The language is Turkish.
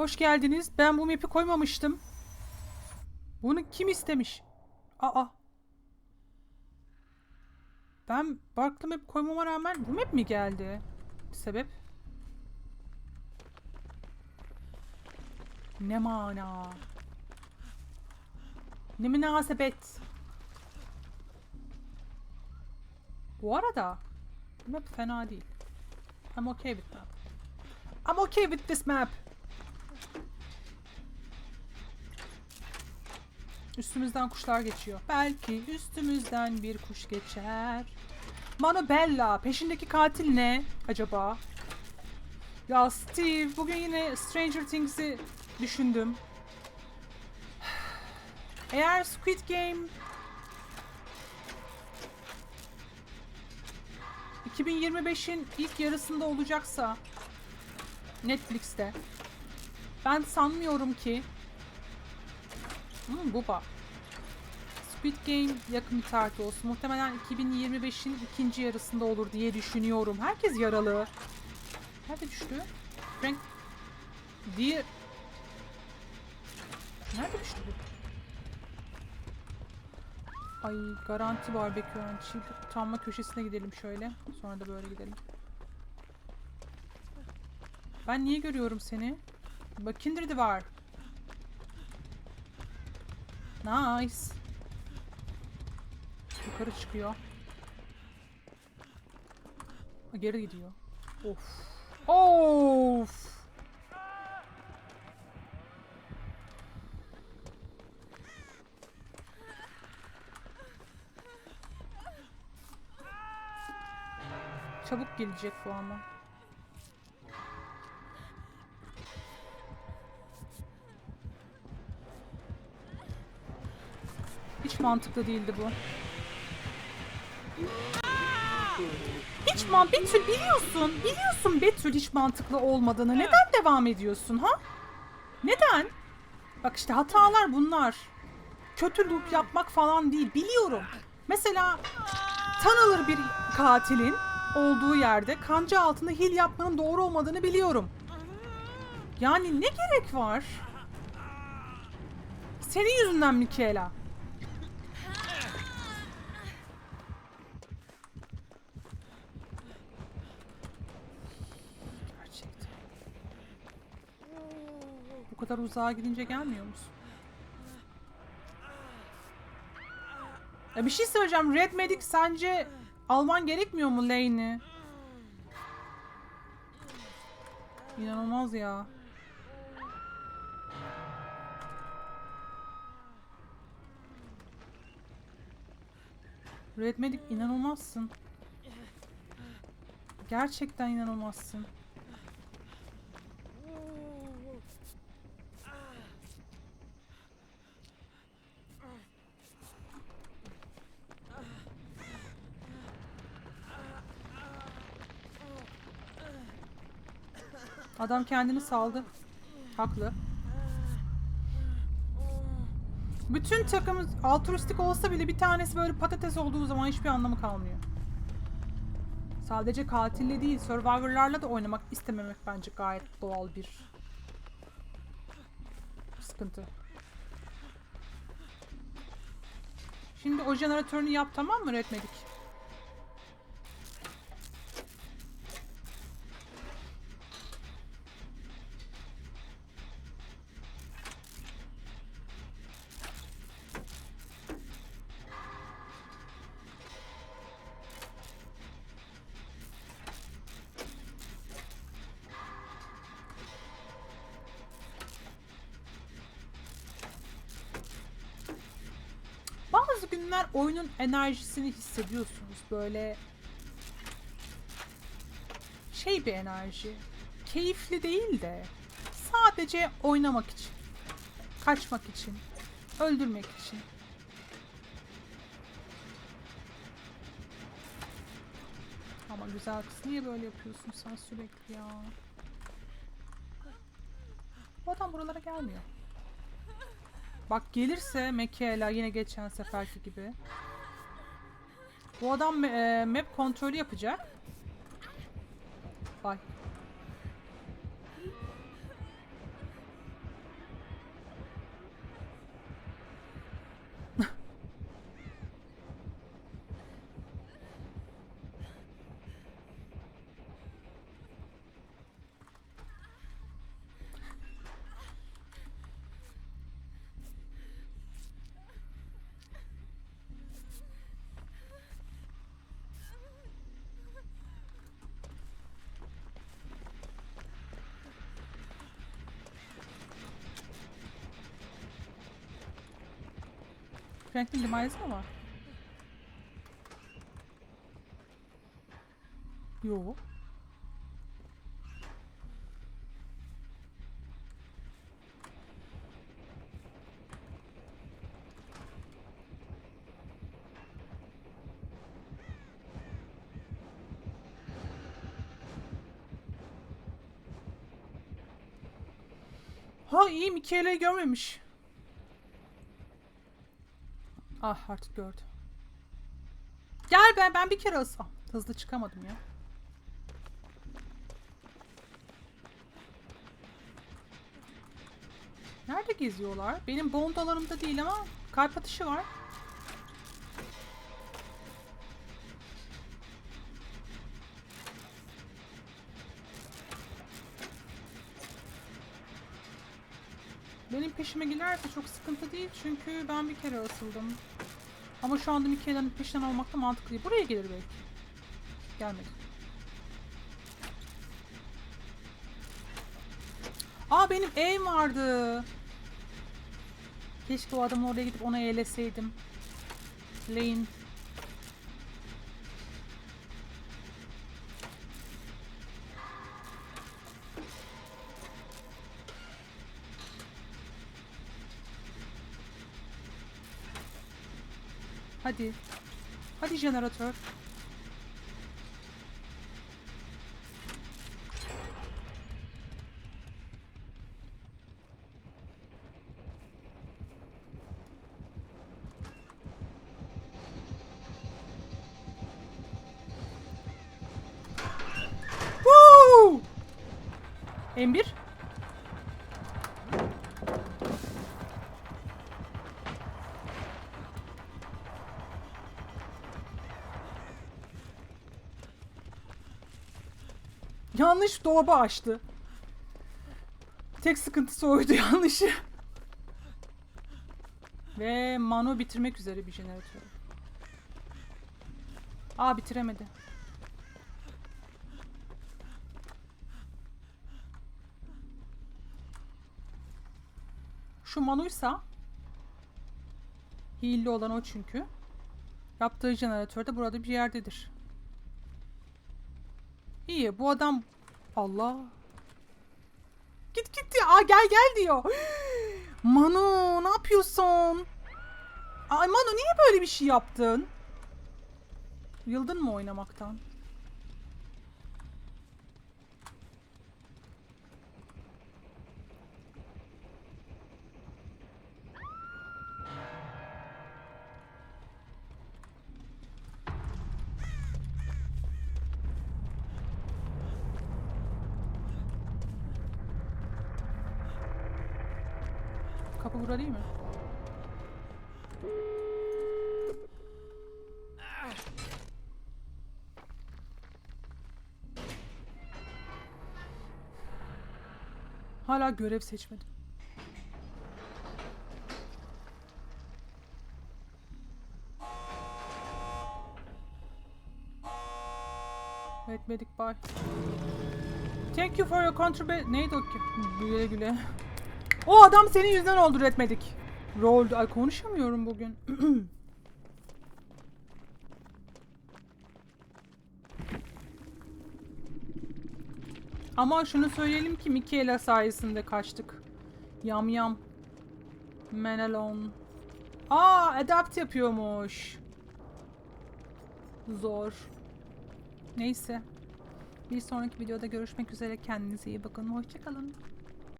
Hoş geldiniz. Ben bu map'i koymamıştım. Bunu kim istemiş? Aa. Ben farklı map koymama rağmen bu map mi geldi? Sebep? Ne mana? Ne münasebet? Bu arada map fena değil. I'm okay with that. I'm okay with this map. Üstümüzden kuşlar geçiyor. Belki üstümüzden bir kuş geçer. Mano Bella. Peşindeki katil ne acaba? Ya Steve bugün yine Stranger Things'i düşündüm. Eğer Squid Game 2025'in ilk yarısında olacaksa Netflix'te ben sanmıyorum ki Hmm, Buba. Squid Game yakın bir tarih olsun. Muhtemelen 2025'in ikinci yarısında olur diye düşünüyorum. Herkes yaralı. Nerede düştü? Frank... Diye... Nerede düştü bu? Ay garanti var bekliyorum. Çiğ utanma köşesine gidelim şöyle. Sonra da böyle gidelim. Ben niye görüyorum seni? Bak Kindred'i var. Nice. Yukarı çıkıyor. Geri gidiyor. Of. Of. Çabuk gelecek bu ama. Hiç mantıklı değildi bu. Hiç man Betül biliyorsun. Biliyorsun Betül hiç mantıklı olmadığını. Neden devam ediyorsun ha? Neden? Bak işte hatalar bunlar. Kötü loop yapmak falan değil. Biliyorum. Mesela tanılır bir katilin olduğu yerde kanca altında hil yapmanın doğru olmadığını biliyorum. Yani ne gerek var? Senin yüzünden Michaela. Kadar uzağa gidince gelmiyor musun? Ya bir şey söyleyeceğim. Red Medic sence alman gerekmiyor mu lane'i? İnanılmaz ya. Red Medic inanılmazsın. Gerçekten inanılmazsın. Adam kendini saldı. Haklı. Bütün takımız altruistik olsa bile bir tanesi böyle patates olduğu zaman hiçbir anlamı kalmıyor. Sadece katille değil, Survivor'larla da oynamak istememek bence gayet doğal bir sıkıntı. Şimdi o jeneratörünü yap tamam mı Red? Günler oyunun enerjisini hissediyorsunuz böyle şey bir enerji. Keyifli değil de sadece oynamak için, kaçmak için, öldürmek için. Ama güzel kız niye böyle yapıyorsun sen sürekli ya? Bu adam buralara gelmiyor. Bak gelirse Mikaela yine geçen seferki gibi. Bu adam e, map kontrolü yapacak. Bak. Franklin Demise mi var? Yo. Ha iyi Mikaela'yı görmemiş. Ah artık gördü. Gel ben ben bir kere ısam. Hızlı çıkamadım ya. Nerede geziyorlar? Benim bond alanımda değil ama kalp atışı var. Benim peşime girerse çok sıkıntı değil çünkü ben bir kere asıldım. Ama şu anda Mikaela'nın peşinden almak da mantıklı değil. Buraya gelir belki. Gelmedi. Aa benim ev vardı. Keşke o adamın oraya gidip ona eğleseydim. Lane. Hadi. Hadi jeneratör. Woo! M1 Yanlış dolabı açtı. Tek sıkıntısı oydu yanlışı. Ve Mano bitirmek üzere bir jeneratör. Aa bitiremedi. Şu Manu'ysa Hilli olan o çünkü. Yaptığı jeneratör de burada bir yerdedir. İyi bu adam Allah. Git git ya. Aa, gel gel diyor. Manu ne yapıyorsun? Ay Manu niye böyle bir şey yaptın? Yıldın mı oynamaktan? Burada değil mi? Hala görev seçmedim. Etmedik bye. Thank you for your contribution. Neydi o ki? Güle güle. O adam senin yüzünden oldu etmedik. Rol. Ay konuşamıyorum bugün. Ama şunu söyleyelim ki Michaela sayesinde kaçtık. Yam yam. Menelon. Aa adapt yapıyormuş. Zor. Neyse. Bir sonraki videoda görüşmek üzere. Kendinize iyi bakın. Hoşçakalın.